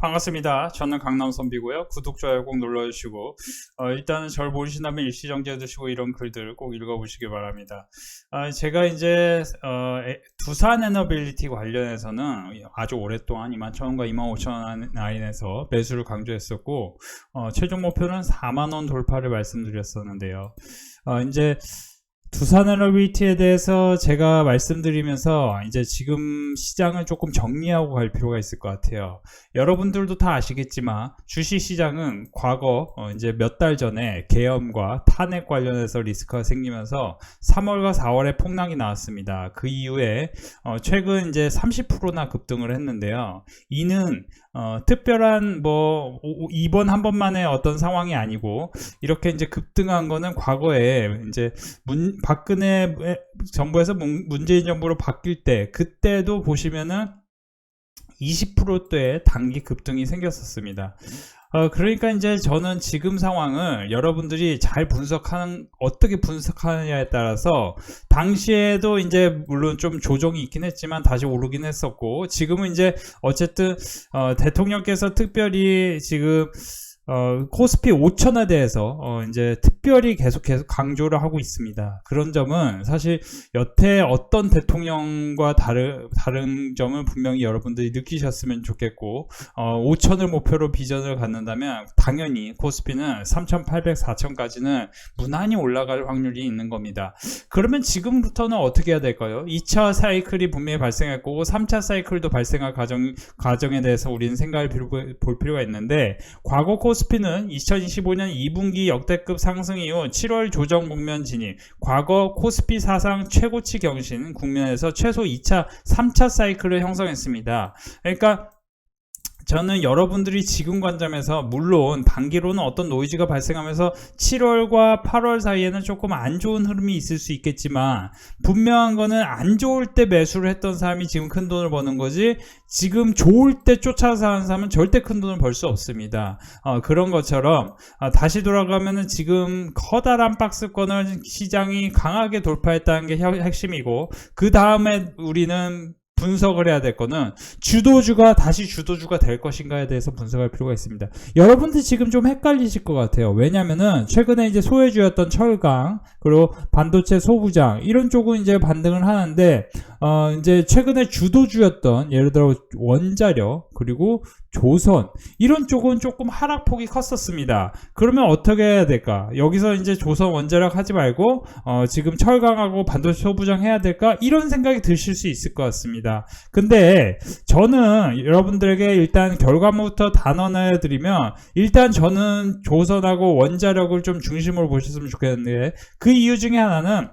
반갑습니다. 저는 강남 선비고요. 구독, 좋아요 꼭 눌러주시고 어, 일단은 저를 모르신다면 일시정지해 두시고 이런 글들 꼭 읽어보시기 바랍니다. 아, 제가 이제 어, 에- 두산 에너빌리티 관련해서는 아주 오랫동안 21,000원과 25,000원 라인에서 매수를 강조했었고 어, 최종 목표는 4만원 돌파를 말씀드렸었는데요. 어, 이제 두산 에너빌리티에 대해서 제가 말씀드리면서 이제 지금 시장을 조금 정리하고 갈 필요가 있을 것 같아요. 여러분들도 다 아시겠지만 주식 시장은 과거 어, 이제 몇 달 전에 계엄과 탄핵 관련해서 리스크가 생기면서 3월과 4월에 폭락이 나왔습니다. 그 이후에 어, 최근 이제 30%나 급등을 했는데요. 이는 어, 특별한 뭐 이번 한 번만의 어떤 상황이 아니고 이렇게 이제 급등한 거는 과거에 이제 문, 박근혜 정부에서 문, 문재인 정부로 바뀔 때 그때도 보시면은 20%대의 단기 급등이 생겼었습니다. 어, 그러니까 이제 저는 지금 상황을 여러분들이 잘 분석하는, 어떻게 분석하느냐에 따라서, 당시에도 이제 물론 좀 조정이 있긴 했지만 다시 오르긴 했었고, 지금은 이제 어쨌든, 어, 대통령께서 특별히 지금, 어, 코스피 5천에 대해서, 어, 이제 특별히 계속 계속 강조를 하고 있습니다. 그런 점은 사실 여태 어떤 대통령과 다른, 다른 점은 분명히 여러분들이 느끼셨으면 좋겠고, 어, 5천을 목표로 비전을 갖는다면 당연히 코스피는 3,800, 4천까지는 무난히 올라갈 확률이 있는 겁니다. 그러면 지금부터는 어떻게 해야 될까요? 2차 사이클이 분명히 발생했고 3차 사이클도 발생할 과정, 과정에 대해서 우리는 생각을 볼 필요가 있는데 과거 코스 피는 2025년 2분기 역대급 상승 이후 7월 조정 국면 진입 과거 코스피 사상 최고치 경신 국면에서 최소 2차, 3차 사이클을 형성했습니다. 그러니까 저는 여러분들이 지금 관점에서 물론 단기로는 어떤 노이즈가 발생하면서 7월과 8월 사이에는 조금 안 좋은 흐름이 있을 수 있겠지만 분명한 거는 안 좋을 때 매수를 했던 사람이 지금 큰 돈을 버는 거지 지금 좋을 때 쫓아서 하는 사람은 절대 큰 돈을 벌 수 없습니다. 어, 그런 것처럼 어, 다시 돌아가면은 지금 커다란 박스권을 시장이 강하게 돌파했다는 게 혀- 핵심이고 그 다음에 우리는 분석을 해야 될 거는 주도주가 다시 주도주가 될 것인가에 대해서 분석할 필요가 있습니다. 여러분들 지금 좀 헷갈리실 것 같아요. 왜냐면은 최근에 이제 소외주였던 철강 그리고 반도체 소부장 이런 쪽은 이제 반등을 하는데 어 이제 최근에 주도주였던 예를 들어 원자력 그리고 조선 이런 쪽은 조금 하락폭이 컸었습니다. 그러면 어떻게 해야 될까? 여기서 이제 조선 원자력 하지 말고 어 지금 철강하고 반도체 소부장 해야 될까? 이런 생각이 드실 수 있을 것 같습니다. 근데 저는 여러분들에게 일단 결과부터 단언해 드리면 일단 저는 조선하고 원자력을 좀 중심으로 보셨으면 좋겠는데 그 이유 중에 하나는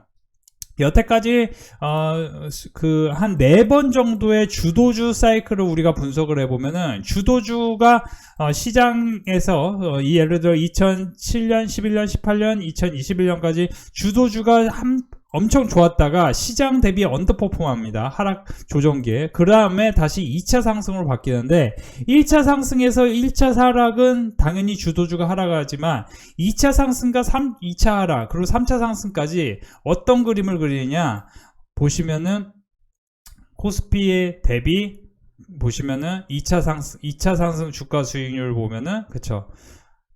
여태까지 어, 그 한 네 번 정도의 주도주 사이클을 우리가 분석을 해보면은 주도주가 어, 시장에서 어, 이 예를 들어 2007년, 11년, 18년, 2021년까지 주도주가 한 엄청 좋았다가 시장 대비 언더퍼폼합니다. 하락 조정기에. 그 다음에 다시 2차 상승으로 바뀌는데 1차 상승에서 1차 하락은 당연히 주도주가 하락하지만 2차 상승과 3, 2차 하락 그리고 3차 상승까지 어떤 그림을 그리느냐 보시면은 코스피의 대비 보시면은 2차 상승 2차 상승 주가 수익률 보면은 그쵸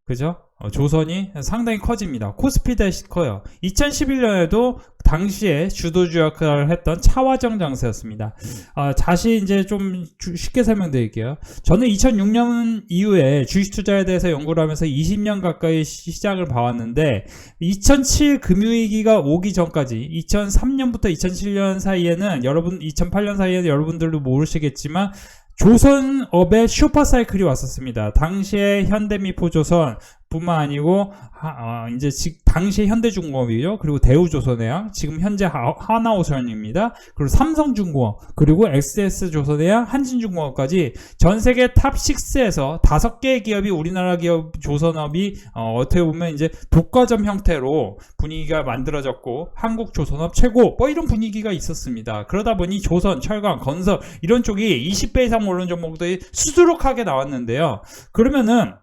그죠? 어, 조선이 상당히 커집니다. 코스피 대시 커요. 2011년에도 당시에 주도주 역할을 했던 차화정 장세였습니다. 어, 다시 이제 좀 주- 쉽게 설명드릴게요. 저는 2006년 이후에 주식 투자에 대해서 연구를 하면서 20년 가까이 시- 시장을 봐왔는데 2007 금융위기가 오기 전까지 2003년부터 2007년 사이에는 여러분 2008년 사이에는 여러분들도 모르시겠지만 조선업의 슈퍼사이클이 왔었습니다. 당시에 현대미포조선 뿐만 아니고 하, 어, 이제 지, 당시 현대중공업이죠. 그리고 대우조선해양, 지금 현재 하, 하나오션입니다. 그리고 삼성중공업, 그리고 XS조선해양, 한진중공업까지 전 세계 탑 6에서 다섯 개의 기업이 우리나라 기업 조선업이 어, 어떻게 보면 이제 독과점 형태로 분위기가 만들어졌고 한국 조선업 최고 뭐 이런 분위기가 있었습니다. 그러다 보니 조선, 철강, 건설 이런 쪽이 20배 이상 오른 종목들이 수두룩하게 나왔는데요. 그러면은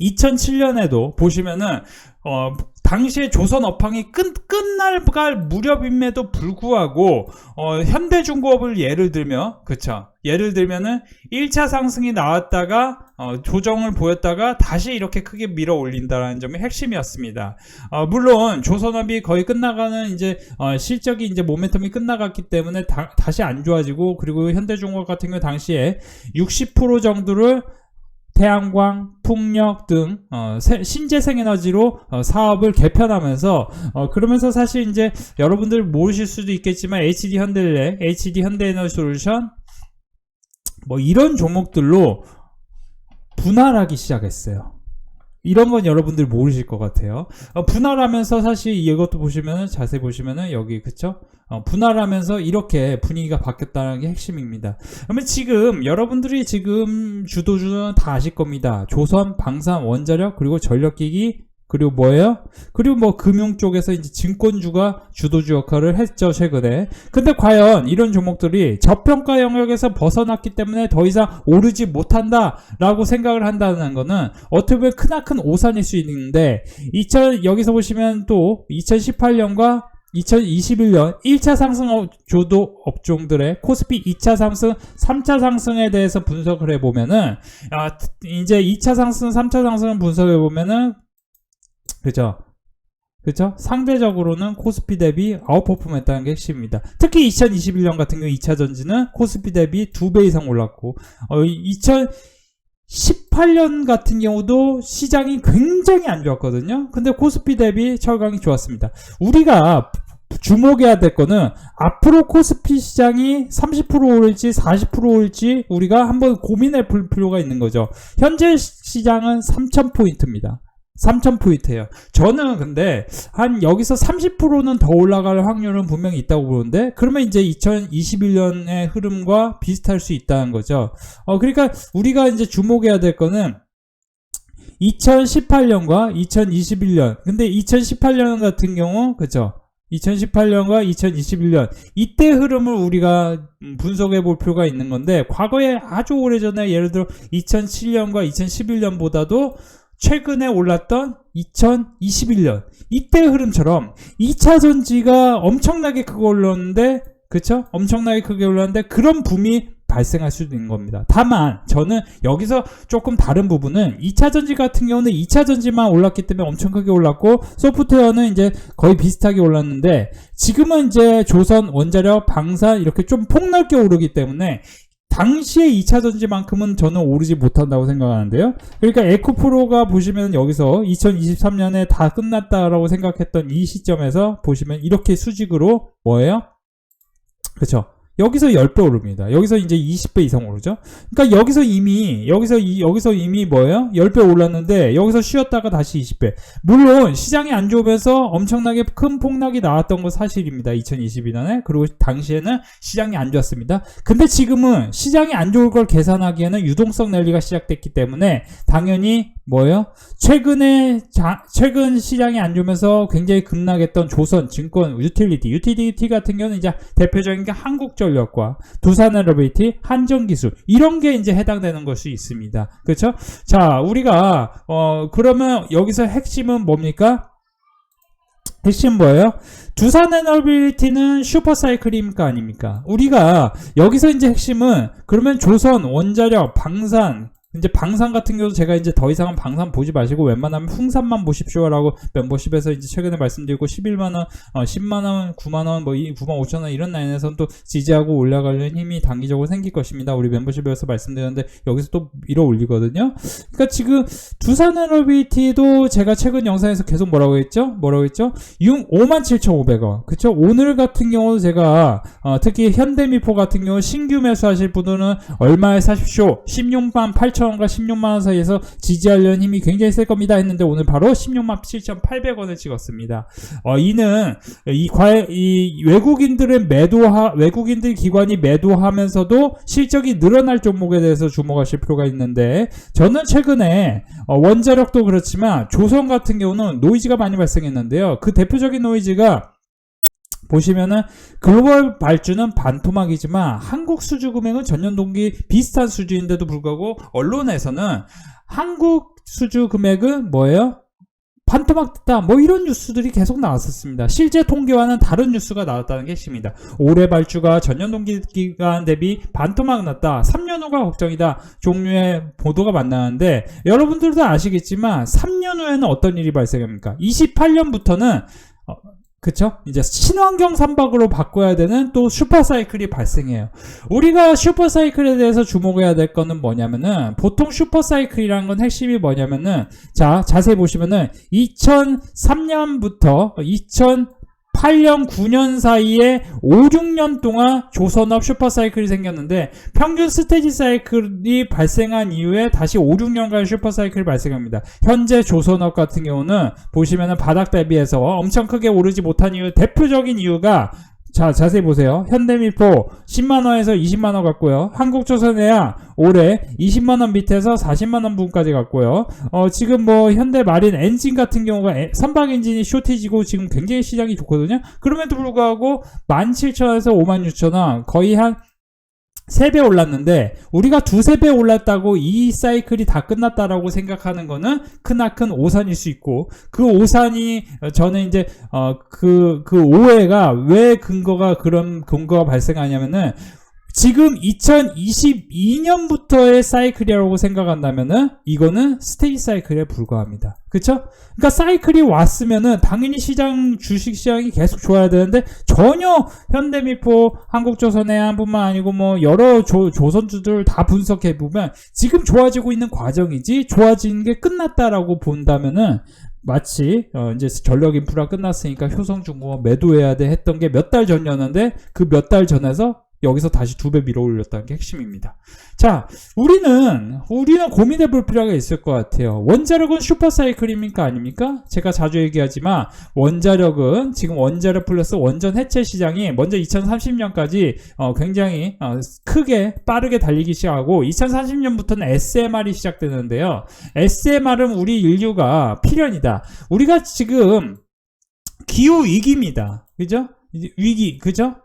2007년에도 보시면은 어 당시에 조선 업황이 끝, 끝날갈 무렵임에도 불구하고 어, 현대중공업을 예를 들면 그쵸 예를 들면은 1차 상승이 나왔다가 어, 조정을 보였다가 다시 이렇게 크게 밀어 올린다라는 점이 핵심이었습니다. 어, 물론 조선업이 거의 끝나가는 이제 어, 실적이 이제 모멘텀이 끝나갔기 때문에 다, 시안 좋아지고 그리고 현대중공업 같은 경우 당시에 60% 정도를 태양광, 풍력 등 어, 새- 신재생 에너지로 어, 사업을 개편하면서 어, 그러면서 사실 이제 여러분들 모르실 수도 있겠지만 HD 현대일렉, HD 현대에너지 솔루션 뭐 이런 종목들로 분할하기 시작했어요. 이런 건 여러분들 모르실 것 같아요. 어, 분할하면서 사실 이것도 보시면은 자세히 보시면은 여기 그쵸? 어, 분할하면서 이렇게 분위기가 바뀌었다는 게 핵심입니다. 그러면 지금 여러분들이 지금 주도주는 다 아실 겁니다. 조선, 방산, 원자력 그리고 전력기기 그리고 뭐예요? 그리고 뭐 금융 쪽에서 이제 증권주가 주도주 역할을 했죠 최근에. 근데 과연 이런 종목들이 저평가 영역에서 벗어났기 때문에 더 이상 오르지 못한다라고 생각을 한다는 거는 어떻게 보면 크나큰 오산일 수 있는데 2000 여기서 보시면 또 2018년과 2021년 1차 상승 업- 주도 업종들의 코스피 2차 상승, 3차 상승에 대해서 분석을 해보면은 아, 이제 2차 상승, 3차 상승을 분석해 보면은 그죠? 그죠? 상대적으로는 코스피 대비 아웃퍼폼했다는 게 핵심입니다. 특히 2021년 같은 경우 2차 전지는 코스피 대비 2배 이상 올랐고 어, 2018년 같은 경우도 시장이 굉장히 안 좋았거든요. 근데 코스피 대비 철강이 좋았습니다. 우리가 주목해야 될 거는 앞으로 코스피 시장이 30% 오를지 40% 오를지 우리가 한번 고민해 볼 필요가 있는 거죠. 현재 시장은 3,000포인트입니다. 3,000포인트예요. 저는 근데 한 여기서 30%는 더 올라갈 확률은 분명히 있다고 보는데 그러면 이제 2021년의 흐름과 비슷할 수 있다는 거죠. 어 그러니까 우리가 이제 주목해야 될 거는 2018년과 2021년. 근데 2018년 같은 경우 그죠? 2018년과 2021년 이때 흐름을 우리가 음, 분석해 볼 필요가 있는 건데 과거에 아주 오래전에 예를 들어 2007년과 2011년보다도 최근에 올랐던 2021년 이때 흐름처럼 2차 전지가 엄청나게 크게 올랐는데 그쵸? 엄청나게 크게 올랐는데 그런 붐이 발생할 수도 있는 겁니다. 다만 저는 여기서 조금 다른 부분은 2차 전지 같은 경우는 2차 전지만 올랐기 때문에 엄청 크게 올랐고 소프트웨어는 이제 거의 비슷하게 올랐는데 지금은 이제 조선, 원자력, 방산 이렇게 좀 폭넓게 오르기 때문에 당시에 2차 전지만큼은 저는 오르지 못한다고 생각하는데요. 그러니까 에코프로가 보시면 여기서 2023년에 다 끝났다라고 생각했던 이 시점에서 보시면 이렇게 수직으로 뭐예요? 그렇죠. 여기서 10배 오릅니다. 여기서 이제 20배 이상 오르죠. 그러니까 여기서 이미 여기서 이, 여기서 이미 뭐예요? 10배 올랐는데 여기서 쉬었다가 다시 20배. 물론 시장이 안 좋으면서 엄청나게 큰 폭락이 나왔던 건 사실입니다. 2022년에. 그리고 당시에는 시장이 안 좋았습니다. 근데 지금은 시장이 안 좋을 걸 계산하기에는 유동성 랠리가 시작됐기 때문에 당연히 뭐예요? 최근에 자- 최근 시장이 안 좋으면서 굉장히 급락했던 조선 증권 유틸리티 유틸리티 같은 경우는 이제 대표적인 게 한국전력과 두산에너비티 한전기술 이런 게 이제 해당되는 것이 있습니다. 그렇죠? 자 우리가 어 그러면 여기서 핵심은 뭡니까? 핵심 뭐예요? 두산 에너비티는 슈퍼사이클입니까 아닙니까? 우리가 여기서 이제 핵심은 그러면 조선 원자력 방산 이제 방산 같은 경우도 제가 이제 더 이상은 방산 보지 마시고 웬만하면 풍산만 보십시오라고 멤버십에서 이제 최근에 말씀드리고 11만 원, 어, 10만 원, 9만 원, 뭐 9만 5천 원 이런 라인에서는 또 지지하고 올라가려는 힘이 단기적으로 생길 것입니다. 우리 멤버십에서 말씀드렸는데 여기서 또 밀어 올리거든요. 그러니까 지금 두산에너비티도 제가 최근 영상에서 계속 뭐라고 했죠? 뭐라고 했죠? 57,500원. 그쵸? 오늘 같은 경우도 제가 어, 특히 현대미포 같은 경우 신규 매수하실 분들은 얼마에 사십시오? 16만 8천 원과 16만원 사이에서 지지하려는 힘이 굉장히 셀 겁니다 했는데 오늘 바로 16만 7,800원을 찍었습니다. 어, 이는 이, 과, 이 외국인들의 매도하, 외국인들 기관이 매도하면서도 실적이 늘어날 종목에 대해서 주목하실 필요가 있는데 저는 최근에 어, 원자력도 그렇지만 조선 같은 경우는 노이즈가 많이 발생했는데요. 그 대표적인 노이즈가 보시면은 글로벌 발주는 반토막이지만 한국 수주 금액은 전년 동기 비슷한 수준인데도 불구하고 언론에서는 한국 수주 금액은 뭐예요? 반토막 됐다. 뭐 이런 뉴스들이 계속 나왔었습니다. 실제 통계와는 다른 뉴스가 나왔다는 게 핵심입니다. 올해 발주가 전년 동기 기간 대비 반토막 났다. 3년 후가 걱정이다. 종류의 보도가 만나는데 여러분들도 아시겠지만 3년 후에는 어떤 일이 발생합니까? 28년부터는 어, 그쵸? 이제 친환경 선박으로 바꿔야 되는 또 슈퍼사이클이 발생해요. 우리가 슈퍼사이클에 대해서 주목해야 될 거는 뭐냐면은 보통 슈퍼사이클이라는 건 핵심이 뭐냐면은 자 자세히 보시면은 2003년부터 2008년 9년 사이에 5, 6년 동안 조선업 슈퍼사이클이 생겼는데 평균 스테지 사이클이 발생한 이후에 다시 5, 6년간 슈퍼사이클이 발생합니다. 현재 조선업 같은 경우는 보시면은 바닥 대비해서 엄청 크게 오르지 못한 이유 대표적인 이유가 자, 자세히 보세요. 현대미포 10만원에서 20만원 갔고요. 한국조선해야 올해 20만원 밑에서 40만원 부분까지 갔고요. 어, 지금 뭐 현대마린 엔진 같은 경우가 에- 선박 엔진이 쇼티지고 지금 굉장히 시장이 좋거든요. 그럼에도 불구하고 17,000원에서 56,000원 거의 한 3배 올랐는데 우리가 두세 배 올랐다고 이 사이클이 다 끝났다라고 생각하는 거는 크나큰 오산일 수 있고 그 오산이 어, 저는 이제 어그그 그 오해가 왜 근거가 그런 근거가 발생하냐면은 지금 2022년부터의 사이클이라고 생각한다면은 이거는 스테이 사이클에 불과합니다. 그쵸? 그러니까 사이클이 왔으면은 당연히 시장 주식 시장이 계속 좋아야 되는데 전혀 현대미포 한국조선해양뿐만 아니고 뭐 여러 조, 조선주들 다 분석해 보면 지금 좋아지고 있는 과정이지 좋아지는 게 끝났다라고 본다면은 마치 어 이제 전력 인프라 끝났으니까 효성중공업 매도해야 돼 했던 게 몇 달 전이었는데 그 몇 달 전에서 여기서 다시 두 배 밀어 올렸다는 게 핵심입니다. 자, 우리는 우리는 고민해 볼 필요가 있을 것 같아요. 원자력은 슈퍼사이클입니까 아닙니까? 제가 자주 얘기하지만 원자력은 지금 원자력 플러스 원전 해체 시장이 먼저 2030년까지 어, 굉장히 어, 크게 빠르게 달리기 시작하고 2030년부터는 SMR이 시작되는데요. SMR은 우리 인류가 필연이다. 우리가 지금 기후 위기입니다. 그죠? 위기, 그죠?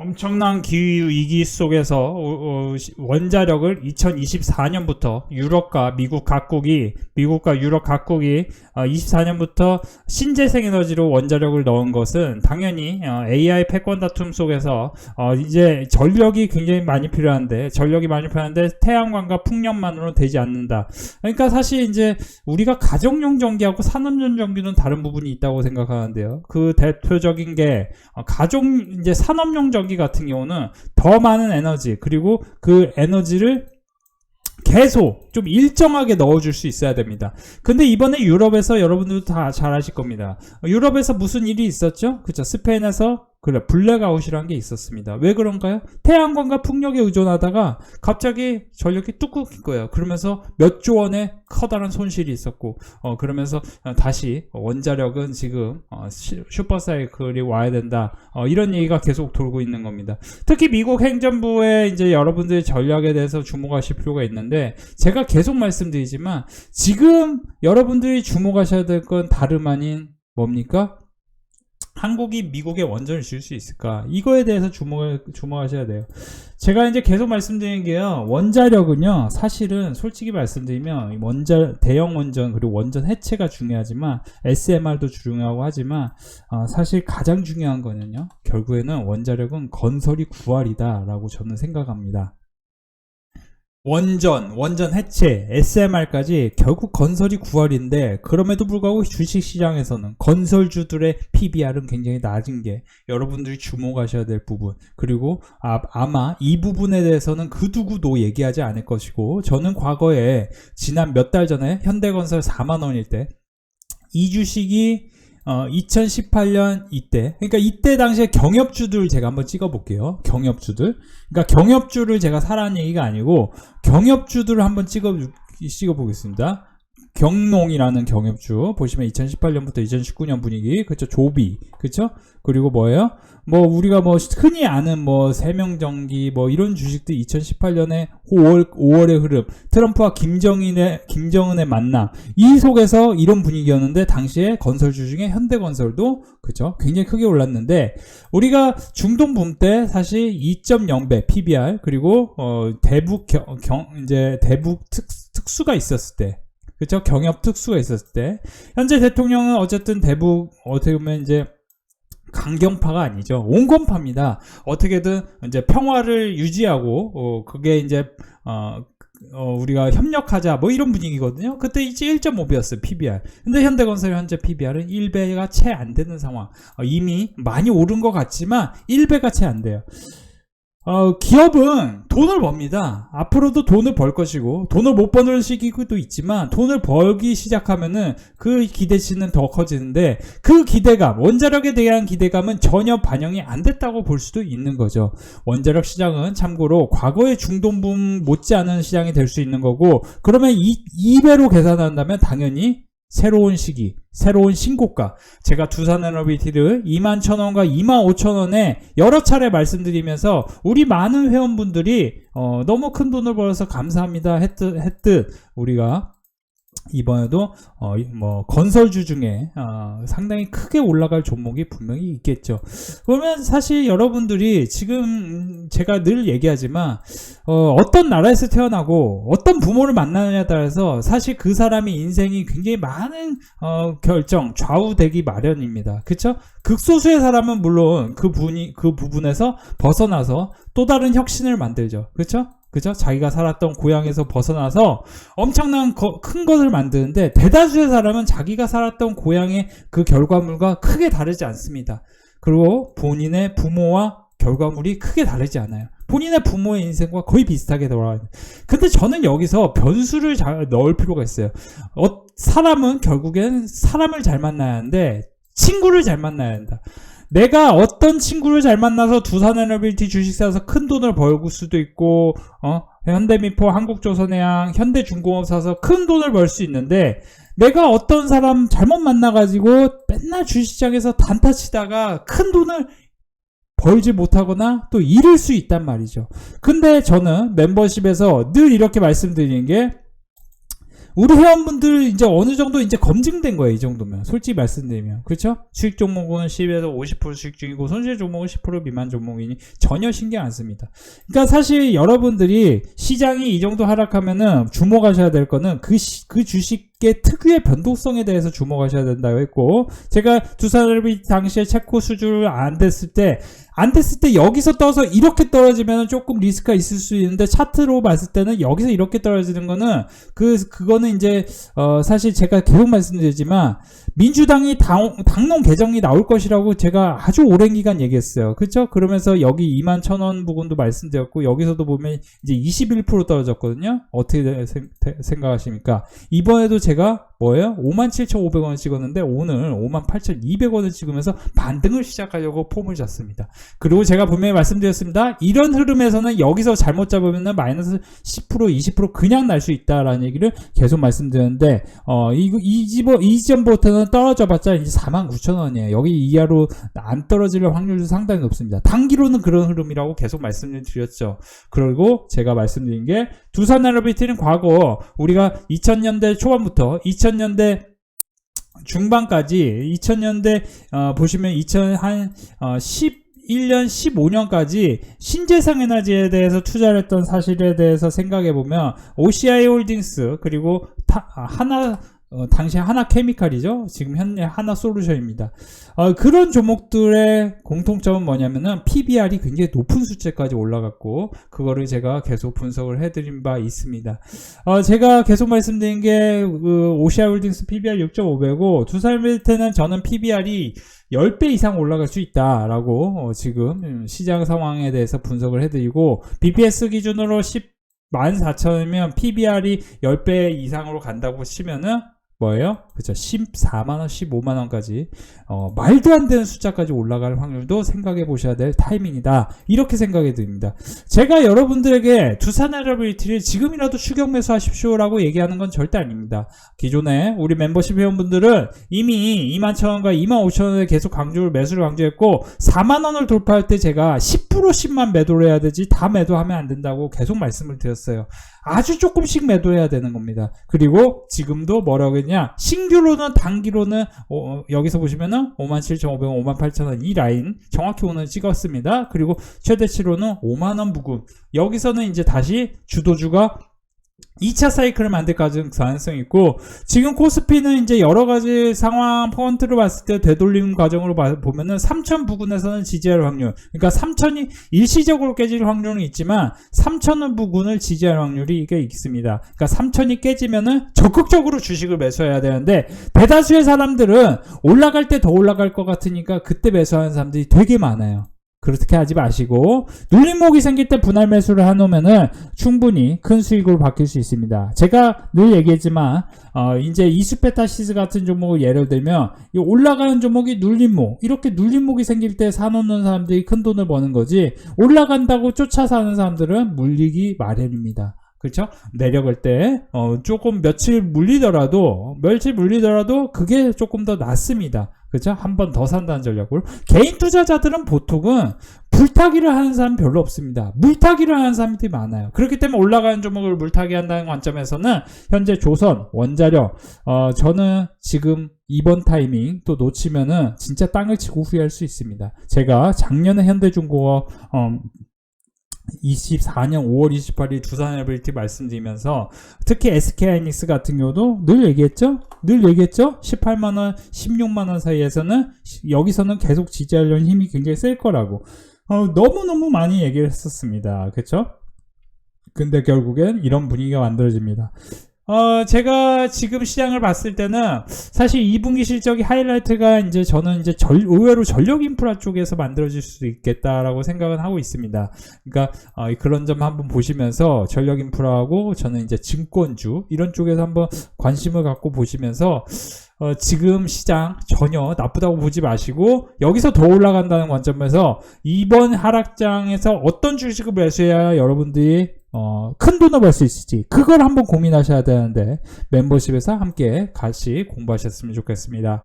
엄청난 기후 위기 속에서 어, 어, 시- 원자력을 2024년부터 유럽과 미국 각국이 미국과 유럽 각국이 어, 24년부터 신재생 에너지로 원자력을 넣은 것은 당연히 어, AI 패권 다툼 속에서 어, 이제 전력이 굉장히 많이 필요한데 전력이 많이 필요한데 태양광과 풍력만으로 되지 않는다. 그러니까 사실 이제 우리가 가정용 전기하고 산업용 전기는 다른 부분이 있다고 생각하는데요. 그 대표적인 게 어, 가족 이제 산업용 전기 같은 경우는 더 많은 에너지 그리고 그 에너지를 계속 좀 일정하게 넣어줄 수 있어야 됩니다. 근데 이번에 유럽에서 여러분들도 다 잘 아실 겁니다. 어, 유럽에서 무슨 일이 있었죠? 그죠? 스페인에서 그래 블랙아웃이란 게 있었습니다. 왜 그런가요? 태양광과 풍력에 의존하다가 갑자기 전력이 뚝 끊긴 거예요. 그러면서 몇 조 원의 커다란 손실이 있었고, 어 그러면서 어, 다시 원자력은 지금 어, 시- 슈퍼사이클이 와야 된다. 어, 이런 얘기가 계속 돌고 있는 겁니다. 특히 미국 행정부의 이제 여러분들의 전략에 대해서 주목하실 필요가 있는데 제가 계속 말씀드리지만 지금 여러분들이 주목하셔야 될 건 다름 아닌 뭡니까? 한국이 미국에 원전을 줄 수 있을까? 이거에 대해서 주목, 주목하셔야 돼요. 제가 이제 계속 말씀드리는 게요. 원자력은요. 사실은 솔직히 말씀드리면 이 원자 대형 원전 그리고 원전 해체가 중요하지만 SMR도 중요하고 하지만 어, 사실 가장 중요한 거는요. 결국에는 원자력은 건설이 구할이다라고 저는 생각합니다. 원전, 원전 해체, SMR까지 결국 건설이 9할인데 그럼에도 불구하고 주식시장에서는 건설주들의 PBR은 굉장히 낮은 게 여러분들이 주목하셔야 될 부분. 그리고 아, 마이 부분에 대해서는 그 누구도 얘기하지 않을 것이고 저는 과거에 지난 몇 달 전에 현대건설 4만원일 때 이 주식이 어, 2018년 이때, 그러니까 이때 당시에 경협주들 제가 한번 찍어 볼게요. 경협주들. 그러니까 경협주를 제가 사라는 얘기가 아니고 경협주들을 한번 찍어 찍어 보겠습니다. 경농이라는 경협주 보시면 2018년부터 2019년 분위기 그쵸 조비 그쵸 그리고 뭐예요 뭐 우리가 뭐 흔히 아는 뭐 세명전기 뭐 이런 주식들 2018년에 5월 5월의 흐름 트럼프와 김정인의 김정은의 만남 이 속에서 이런 분위기였는데 당시에 건설 주 중에 현대건설도 그죠 굉장히 크게 올랐는데 우리가 중동 붐 때 사실 2.0배 PBR 그리고 어 대북 경, 경- 이제 대북 특, 특수가 있었을 때 그쵸? 경협 특수가 있었을 때. 현재 대통령은 어쨌든 대북, 어떻게 보면 이제, 강경파가 아니죠. 온건파입니다. 어떻게든 이제 평화를 유지하고, 어, 그게 이제, 어, 어, 우리가 협력하자, 뭐 이런 분위기거든요. 그때 이제 1.5배였어요, PBR. 근데 현대건설 현재 PBR은 1배가 채 안 되는 상황. 어, 이미 많이 오른 것 같지만 1배가 채 안 돼요. 어, 기업은 돈을 법니다. 앞으로도 돈을 벌 것이고, 돈을 못 버는 시기도 있지만, 돈을 벌기 시작하면은 그 기대치는 더 커지는데, 그 기대감, 원자력에 대한 기대감은 전혀 반영이 안 됐다고 볼 수도 있는 거죠. 원자력 시장은 참고로 과거의 중동붐 못지않은 시장이 될 수 있는 거고, 그러면 이 2배로 계산한다면 당연히 새로운 시기, 새로운 신고가. 제가 두산에너비티를 2만 천 원과 2만 5천 원에 여러 차례 말씀드리면서 우리 많은 회원분들이 어, 너무 큰 돈을 벌어서 감사합니다 했듯, 했듯 우리가 이번에도 어, 이- 뭐 건설주 중에 어, 상당히 크게 올라갈 종목이 분명히 있겠죠. 그러면 사실 여러분들이 지금 음, 제가 늘 얘기하지만 어, 어떤 나라에서 태어나고 어떤 부모를 만나느냐에 따라서 사실 그 사람의 인생이 굉장히 많은 어, 결정 좌우되기 마련입니다. 그렇죠? 극소수의 사람은 물론 그 분이 그 부분에서 벗어나서 또 다른 혁신을 만들죠. 그렇죠? 그죠? 자기가 살았던 고향에서 벗어나서 엄청난 거- 큰 것을 만드는데 대다수의 사람은 자기가 살았던 고향의 그 결과물과 크게 다르지 않습니다. 그리고 본인의 부모와 결과물이 크게 다르지 않아요. 본인의 부모의 인생과 거의 비슷하게 돌아가요. 근데 저는 여기서 변수를 잘 넣을 필요가 있어요. 어, 사람은 결국엔 사람을 잘 만나야 하는데 친구를 잘 만나야 한다. 내가 어떤 친구를 잘 만나서 두산에너빌티 주식 사서 큰 돈을 벌고 수도 있고 어 현대미포 한국조선해양 현대중공업 사서 큰 돈을 벌 수 있는데 내가 어떤 사람 잘못 만나가지고 맨날 주식시장에서 단타 치다가 큰 돈을 벌지 못하거나 또 잃을 수 있단 말이죠. 근데 저는 멤버십에서 늘 이렇게 말씀드리는 게 우리 회원분들 이제 어느 정도 이제 검증된 거예요. 이 정도면. 솔직히 말씀드리면. 그렇죠? 수익 종목은 10에서 50% 수익 중이고 손실 종목은 10% 미만 종목이니 전혀 신경 안 씁니다. 그러니까 사실 여러분들이 시장이 이 정도 하락하면은 주목하셔야 될 거는 그, 시- 그 주식 의 특유의 변동성에 대해서 주목하셔야 된다고 했고 제가 두산을비 당시에 체코 수주를 안 됐을 때 안 됐을 때 여기서 떠서 이렇게 떨어지면 조금 리스크가 있을 수 있는데 차트로 봤을 때는 여기서 이렇게 떨어지는 거는 그 그거는 이제 어 사실 제가 계속 말씀드리지만 민주당이 당, 당론 개정이 나올 것이라고 제가 아주 오랜 기간 얘기했어요. 그렇죠? 그러면서 여기 2만 천원 부분도 말씀드렸고 여기서도 보면 이제 21% 떨어졌거든요. 어떻게 생각하십니까? 이번에도 제가 뭐예요? 57,500원을 찍었는데 오늘 58,200원을 찍으면서 반등을 시작하려고 폼을 잡습니다. 그리고 제가 분명히 말씀드렸습니다. 이런 흐름에서는 여기서 잘못 잡으면 마이너스 10% 20% 그냥 날 수 있다라는 얘기를 계속 말씀드렸는데 어, 이, 이, 집- 이 지점부터는 떨어져봤자 이제 49,000원이에요. 여기 이하로 안 떨어질 확률도 상당히 높습니다. 단기로는 그런 흐름이라고 계속 말씀을 드렸죠. 그리고 제가 말씀드린 게 두산에너비티는 과거 우리가 2000년대 초반부터 2000년대 중반까지 2000년대 어, 보시면 2000한 어, 11년 15년까지 신재생 에너지에 대해서 투자를 했던 사실에 대해서 생각해 보면 OCI 홀딩스 그리고 타- 아, 하나 어, 당시 하나 케미칼이죠. 지금 현재 하나 솔루션입니다. 어, 그런 종목들의 공통점은 뭐냐면은 PBR이 굉장히 높은 수치까지 올라갔고 그거를 제가 계속 분석을 해드린 바 있습니다. 어, 제가 계속 말씀드린 게 그, 오시아 홀딩스 PBR 6.5배고 두산밀테는 저는 PBR이 10배 이상 올라갈 수 있다라고 어, 지금 음, 시장 상황에 대해서 분석을 해드리고 BPS 기준으로 10 14,000이면 PBR이 10배 이상으로 간다고 치면은 뭐예요? 그쵸. 14만원, 15만원까지, 어, 말도 안 되는 숫자까지 올라갈 확률도 생각해 보셔야 될 타이밍이다. 이렇게 생각이 듭니다. 제가 여러분들에게 두산에너빌티를 지금이라도 추격 매수하십시오라고 얘기하는 건 절대 아닙니다. 기존에 우리 멤버십 회원분들은 이미 2만 천원과 2만 5천 원에 계속 강조를 매수를 강조했고 4만 원을 돌파할 때 제가 10%씩만 매도를 해야 되지 다 매도하면 안 된다고 계속 말씀을 드렸어요. 아주 조금씩 매도해야 되는 겁니다. 그리고 지금도 뭐라고 했 냐? 신규로는 단기로는 어, 여기서 보시면은 57,500원, 58,000원 이 라인 정확히 오늘 찍었습니다. 그리고 최대치로는 5만 원 부근. 여기서는 이제 다시 주도주가 2차 사이클을 만들 가능성이 있고 지금 코스피는 이제 여러 가지 상황 펀트를 봤을 때 되돌림 과정으로 봐- 보면은 3천 부근에서는 지지할 확률. 그러니까 3천이 일시적으로 깨질 확률은 있지만 3천 부근을 지지할 확률이 이게 있습니다. 그러니까 3천이 깨지면은 적극적으로 주식을 매수해야 되는데 대다수의 사람들은 올라갈 때 더 올라갈 것 같으니까 그때 매수하는 사람들이 되게 많아요 그렇게 하지 마시고 눌림목이 생길 때 분할 매수를 해놓으면은 충분히 큰 수익으로 바뀔 수 있습니다. 제가 늘 얘기했지만 어, 이제 이수페타시스 같은 종목을 예를 들면 이 올라가는 종목이 눌림목 이렇게 눌림목이 생길 때 사놓는 사람들이 큰 돈을 버는 거지 올라간다고 쫓아 사는 사람들은 물리기 마련입니다. 그렇죠? 내려갈 때 어, 조금 며칠 물리더라도 며칠 물리더라도 그게 조금 더 낫습니다. 그렇죠? 한 번 더 산다는 전략으로 개인 투자자들은 보통은 불타기를 하는 사람 별로 없습니다. 물타기를 하는 사람들이 많아요. 그렇기 때문에 올라가는 종목을 물타기 한다는 관점에서는 현재 조선, 원자력, 어, 저는 지금 이번 타이밍 또 놓치면은 진짜 땅을 치고 후회할 수 있습니다. 제가 작년에 현대중공업, 어, 24년 5월 28일 두산에너빌티 말씀드리면서 특히 SK하이닉스 같은 경우도 늘 얘기했죠? 늘 얘기했죠? 18만원, 16만원 사이에서는 시- 여기서는 계속 지지하려는 힘이 굉장히 셀 거라고 어, 너무너무 많이 얘기를 했었습니다. 그쵸? 근데 결국엔 이런 분위기가 만들어집니다. 어, 제가 지금 시장을 봤을 때는 사실 2분기 실적이 하이라이트가 이제 저는 이제 전- 의외로 전력 인프라 쪽에서 만들어질 수 있겠다라고 생각은 하고 있습니다. 그러니까 어, 그런 점 한번 보시면서 전력 인프라하고 저는 이제 증권주 이런 쪽에서 한번 관심을 갖고 보시면서 어, 지금 시장 전혀 나쁘다고 보지 마시고 여기서 더 올라간다는 관점에서 이번 하락장에서 어떤 주식을 매수해야 여러분들이 어, 큰 돈을 벌 수 있을지 그걸 한번 고민하셔야 되는데 멤버십에서 함께 같이 공부하셨으면 좋겠습니다.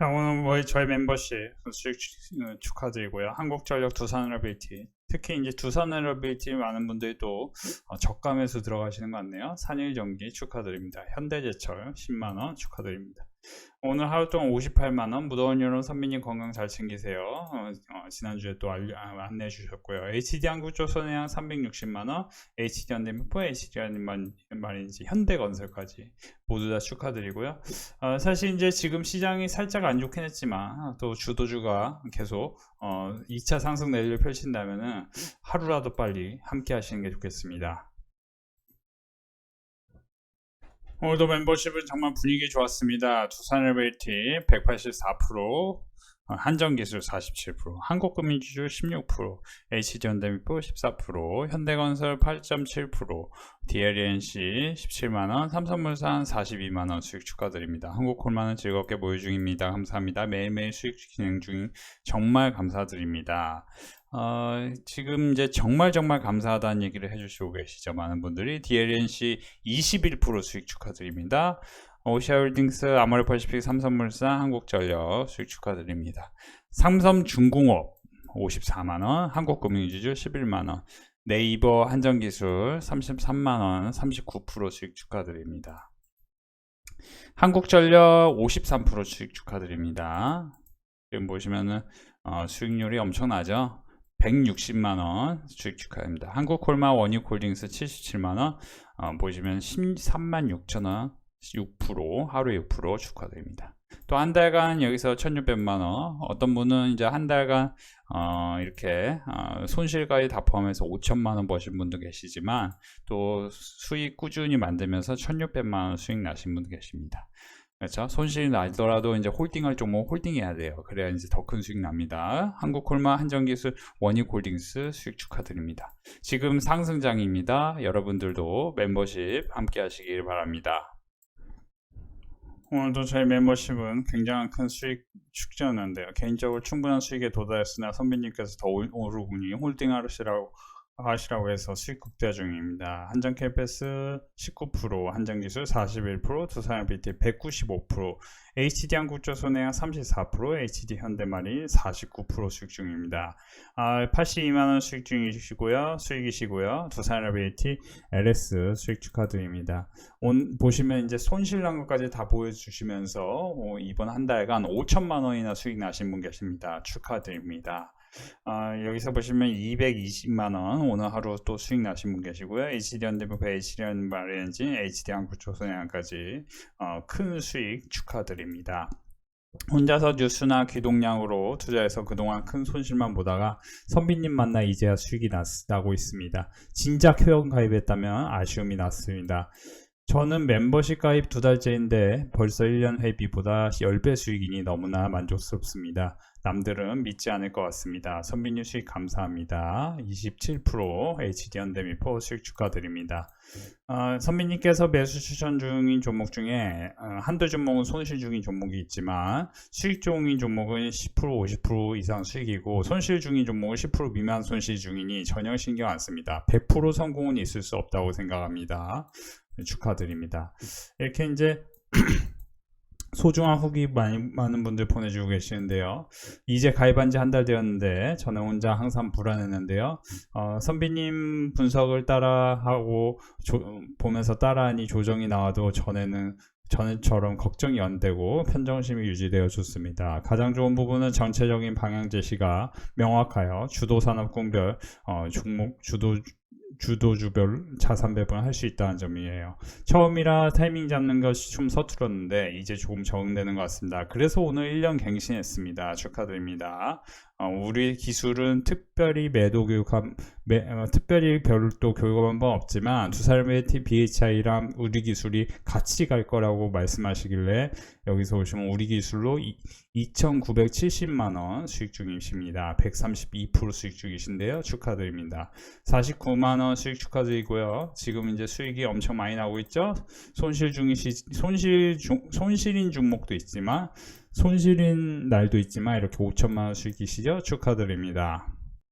자, 오늘 뭐 저희 멤버십 어, 축하드리고요. 한국전력 두산에너빌티 특히 이제 두산에너빌티 많은 분들이 또 어, 저감에서 들어가시는 것 같네요. 산일전기 축하드립니다. 현대제철 10만 원 축하드립니다. 오늘 하루 동안 58만 원 무더운 여름 선민님 건강 잘 챙기세요. 어, 어, 지난주에 또 알려- 아, 안내해 주셨고요. HD 한국조선해양 360만 원, HD 현대미포, HD 말인지 현대건설까지 모두 다 축하드리고요. 어, 사실 이제 지금 시장이 살짝 안 좋긴 했지만 또 주도주가 계속 어, 2차 상승 내리를 펼친다면은 하루라도 빨리 함께 하시는 게 좋겠습니다. 오늘도 멤버십은 정말 분위기 좋았습니다. 두산 엘베이티 184%, 어, 한전기술 47%, 한국금융지주 16%, H전대미포 14%, 현대건설 8.7%, DLNC 17만원, 삼성물산 42만원 수익 축하드립니다. 한국콜마는 즐겁게 모유 중입니다. 감사합니다. 매일매일 수익 진행 중 정말 감사드립니다. 어, 지금 이제 정말 정말 감사하다는 얘기를 해주시고 계시죠. 많은 분들이 DLNC 21% 수익 축하드립니다. 오시아홀딩스, 아모레퍼시픽, 삼성물산, 한국전력 수익 축하드립니다. 삼성중공업 54만원, 한국금융지주 11만원, 네이버 한전기술 33만원, 39% 수익 축하드립니다. 한국전력 53% 수익 축하드립니다. 지금 보시면은 어, 수익률이 엄청나죠? 160만원 수익 축하드립니다. 한국콜마 원익홀딩스 77만원 어, 보시면 13만 6천원 6% 하루에 6% 축하드립니다. 또 한 달간 여기서 1600만원 어떤 분은 이제 한 달간 어, 이렇게 어, 손실까지 다 포함해서 5천만원 버신 분도 계시지만 또 수익 꾸준히 만들면서 1600만원 수익 나신 분도 계십니다. 그렇죠. 손실이 나더라도 이제 홀딩할 종목 홀딩해야 돼요. 그래야 이제 더 큰 수익 납니다. 한국콜마, 한전기술, 원익홀딩스 수익 축하드립니다. 지금 상승장입니다. 여러분들도 멤버십 함께 하시길 바랍니다. 오늘도 저희 멤버십은 굉장한 큰 수익 축제였는데요. 개인적으로 충분한 수익에 도달했으나 선배님께서 더 올- 오르군이 홀딩하시라고 하시라고 해서 수익 극대 중입니다. 한전 KPS 19%, 한전기술 41%, 두산BT 195%, HD 한국조선해양 34%, HD 현대말이 49% 수익 중입니다. 아, 82만 원 수익 중이시고요. 수익이시고요. 두산BT LS 수익 축하드립니다. 온, 보시면 이제 손실 난 것까지 다 보여주시면서 어, 이번 한 달간 5천만 원이나 수익 나신 분 계십니다. 축하드립니다. 아, 여기서 보시면 220만 원 오늘 하루 또 수익 나신 분 계시고요. HD 현대부터 HD 현바리엔지, HD 한국조선해양까지 어, 큰 수익 축하드립니다. 혼자서 뉴스나 귀동량으로 투자해서 그동안 큰 손실만 보다가 선비님 만나 이제야 수익이 났, 나고 있습니다. 진작 회원 가입했다면 아쉬움이 났습니다. 저는 멤버십 가입 두 달째인데 벌써 1년 회비보다 10배 수익이니 너무나 만족스럽습니다. 남들은 믿지 않을 것 같습니다. 선비님 수익 감사합니다. 27% HD 현대미포 수익 축하드립니다. 어, 선비님께서 매수 추천 중인 종목 중에 어, 한두 종목은 손실 중인 종목이 있지만 수익 중인 종목은 10% 50% 이상 수익이고 손실 중인 종목은 10% 미만 손실 중이니 전혀 신경 안 씁니다. 100% 성공은 있을 수 없다고 생각합니다. 네, 축하드립니다. 이렇게 이제 소중한 후기 많이, 많은 분들 보내주고 계시는데요. 이제 가입한 지 한 달 되었는데 저는 혼자 항상 불안했는데요. 어, 선비님 분석을 따라하고 조- 보면서 따라하니 조정이 나와도 전에는 전처럼 걱정이 안 되고 편정심이 유지되어 좋습니다. 가장 좋은 부분은 전체적인 방향 제시가 명확하여 주도 산업군별 어, 종목 주도 주도주별 자산 배분을 할 수 있다는 점이에요. 처음이라 타이밍 잡는 것이 좀 서툴었는데 이제 조금 적응되는 것 같습니다. 그래서 오늘 1년 갱신했습니다. 축하드립니다. 어, 우리 기술은 특별히 매도 교육한 매- 어, 특별히 별도 교육한 건 없지만 두 사람의 BHI랑 우리 기술이 같이 갈 거라고 말씀하시길래 여기서 오시면 우리 기술로 2,970만 원 수익 중이십니다. 132% 수익 중이신데요. 축하드립니다. 49만 원 수익 축하드리고요. 지금 이제 수익이 엄청 많이 나오고 있죠. 손실 중이시 손실 중 손실인 종목도 있지만 손실인 날도 있지만 이렇게 5천만 원 수익이시죠? 축하드립니다.